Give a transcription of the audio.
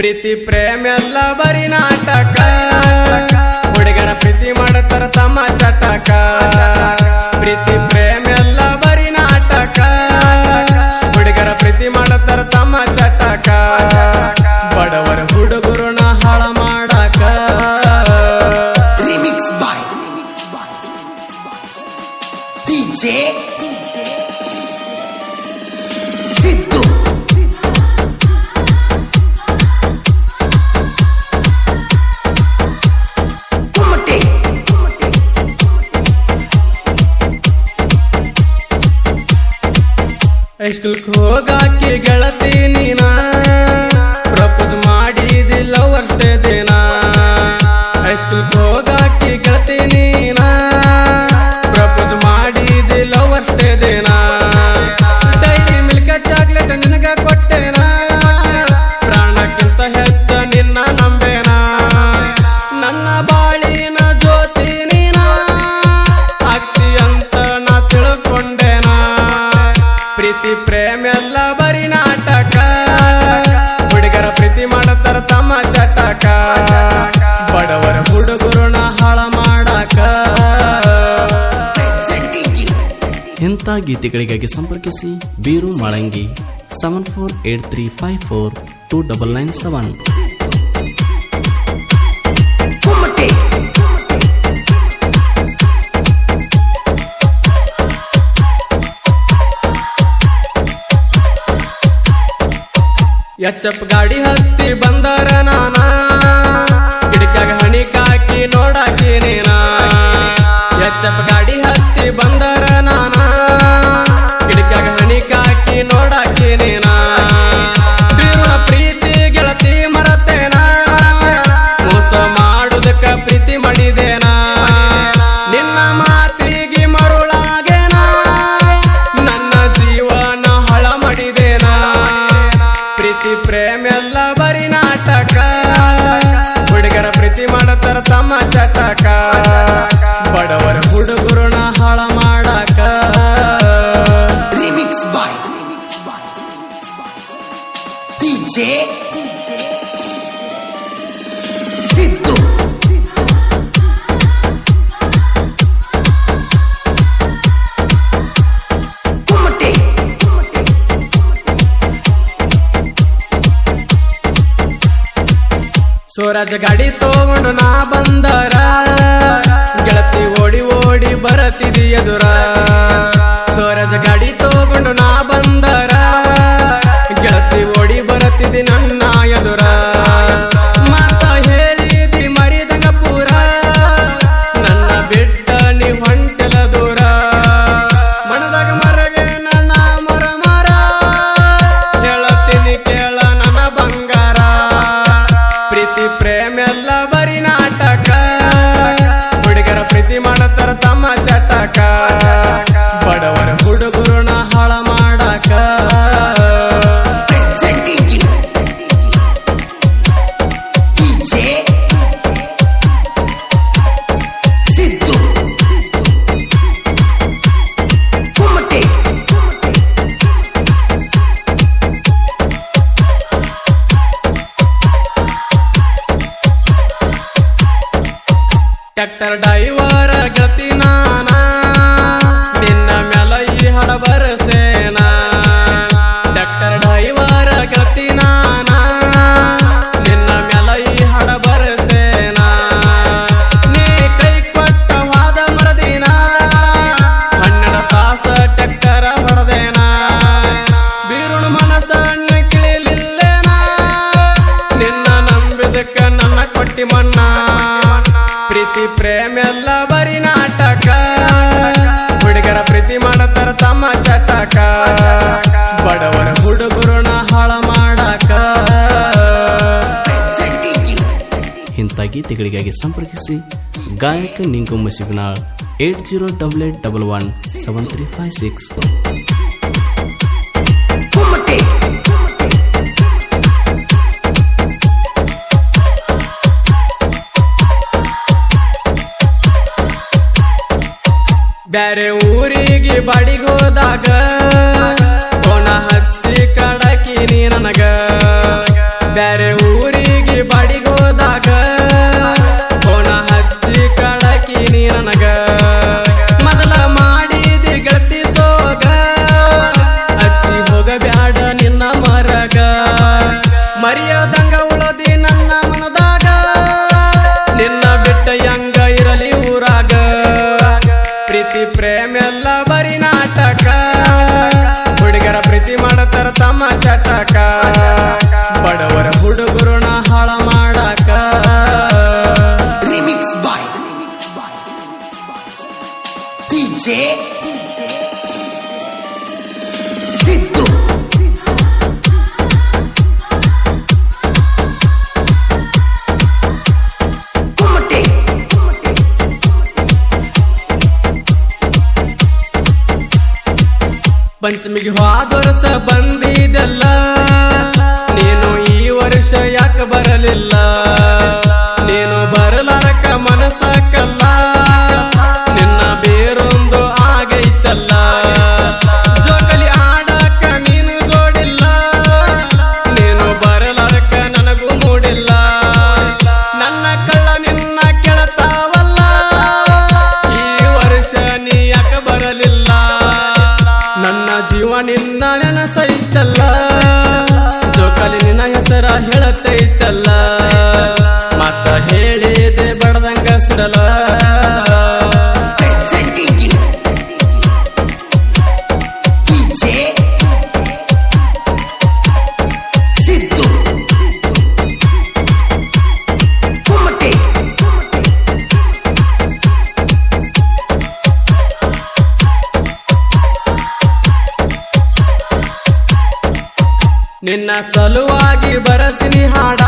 ಪ್ರೀತಿ ಪ್ರೇಮ ಎಲ್ಲ ಬರೀ ನಾಟಕ. ಹುಡುಗನ ಪ್ರೀತಿ ಮಾಡತಾರ ತಮ್ಮ ಚಟಕ. ಪ್ರೀತಿ ಹೋಗಾಕಿ ಗೆಳತಿ ನೀನ? ಪ್ರೀತಿ ಪ್ರೇಮ ಎಲ್ಲ ಬರೀ ನಾಟಕ. ಹುಡುಗರ ಪ್ರೀತಿ ಮಾಡತಾರ ತಮ್ಮ ಚಟಕ. ಬಡವರ ಹುಡುಗರುನ ಹಾಳ ಮಾಡಕ. ಇಂಥ ಗೀತೆಗಳಿಗಾಗಿ ಸಂಪರ್ಕಿಸಿ Beeru Malangi seven four eight three five four two double nine seven ಎಚ್ಚಪ್ ಗಾಡಿ ಹತ್ತಿ ಬಂದಾರ ನಾನ. ಗಿಡಕ್ಯಾಗ ಹಣಿ ಕಾಕಿ ನೋಡಾಕಿ ನೀನ. ಗಾಡಿ ಹತ್ತಿ ಬಂದರ ಸೂರಜ್ ಗಾಡಿ ತಗೊಂಡು ನಾ ಬಂದರ. ಗೆಳತಿ ಓಡಿ ಓಡಿ ಬರತಿದಿ ಎದುರ. ಟ್ರ್ಯಾಕ್ಟರ್ ಡೈವರ್ ಗತಿ ನಾನ? ನಿನ್ನ ಮ್ಯಾಲ ಈ ಹಡ ಬರಸೇನ? ಟ್ರ್ಯಾಕ್ಟರ್ ಡೈವರ್ ಗತಿ ನಾನ? ನಿನ್ನ ಮ್ಯಾಲ ಈ ಹಡ ಬರಸೇನ? ನೀ ಕೈ ಕೊಟ್ಟ ವಾದ ಮರದಿನ? ಹನ್ನೆರಡ ತಾಸ ಟ್ರ್ಯಾಕ್ಟರ್ ಹೊರದೇನ ಬೀರುಣ ಮನಸ್ಸನ್ನ ತಿಳಿಲಿಲ್ಲೇನ ನಿನ್ನ ನಂಬಿದಕ್ಕ ನನ್ನ ಕೊಟ್ಟಿ ಮನ್ನ ಪ್ರೀತಿ, ಪ್ರೇಮ ಎಲ್ಲ ಬರಿ ನಾಟಕ. ಹುಡುಗರ ಪ್ರೀತಿ ಮಾಡತಾರ ತಮ್ಮ ಚಟಕ. ಬಡವರ ಹುಡುಗರುನ ಹಾಳ ಮಾಡಕ. ಇಂಥ ಗೀತೆಗಳಿಗಾಗಿ ಸಂಪರ್ಕಿಸಿ ಗಾಯಕ Ningu ಸಿಗ್ನಾಳ್ eight zero double eight double one seven three five six. ಬ್ಯಾರೆ ಊರಿಗೆ ಬಡಿಗೋದಾಗ ಕೋಣ ಹಚ್ಚಿ ಕಡಕಿನಿ ನನಗ. ಬ್ಯಾರೆ ಊರಿಗೆ ಬಡಿಗೋದಾಗ ಕೋಣ ಹಚ್ಚಿ ಕಡಕಿನಿ ನನಗ. ಮೊದಲ ಮಾಡಿದಿ ಗತಿ ಸೋಗ, ಹಚ್ಚಿ ಹೋಗಬ್ಯಾಡ ನಿನ್ನ ಮರಗ. ಮರೆಯೋದಂಗ ಪ್ರೀತಿ ಪ್ರೇಮ ಎಲ್ಲ ಬರಿ ನಾಟಕ. ಹುಡುಗರ ಪ್ರೀತಿ ಮಾಡತಾರ ತಮ್ಮ ಚಟಕ. ಪಂಚಮಿಗೆ ಹೋದೊರಸ ಬಂದಿದ್ದಲ್ಲ ಹೇಳತೈತಲ್ಲ ಜೋಕಾಲಿ ನಿನ್ನ ಹೆಸರ ಹೇಳತೈತಲ್ಲ ನಿನ್ನ ಸಲುವಾಗಿ ಬರಸಿನಿ ಹಾಡ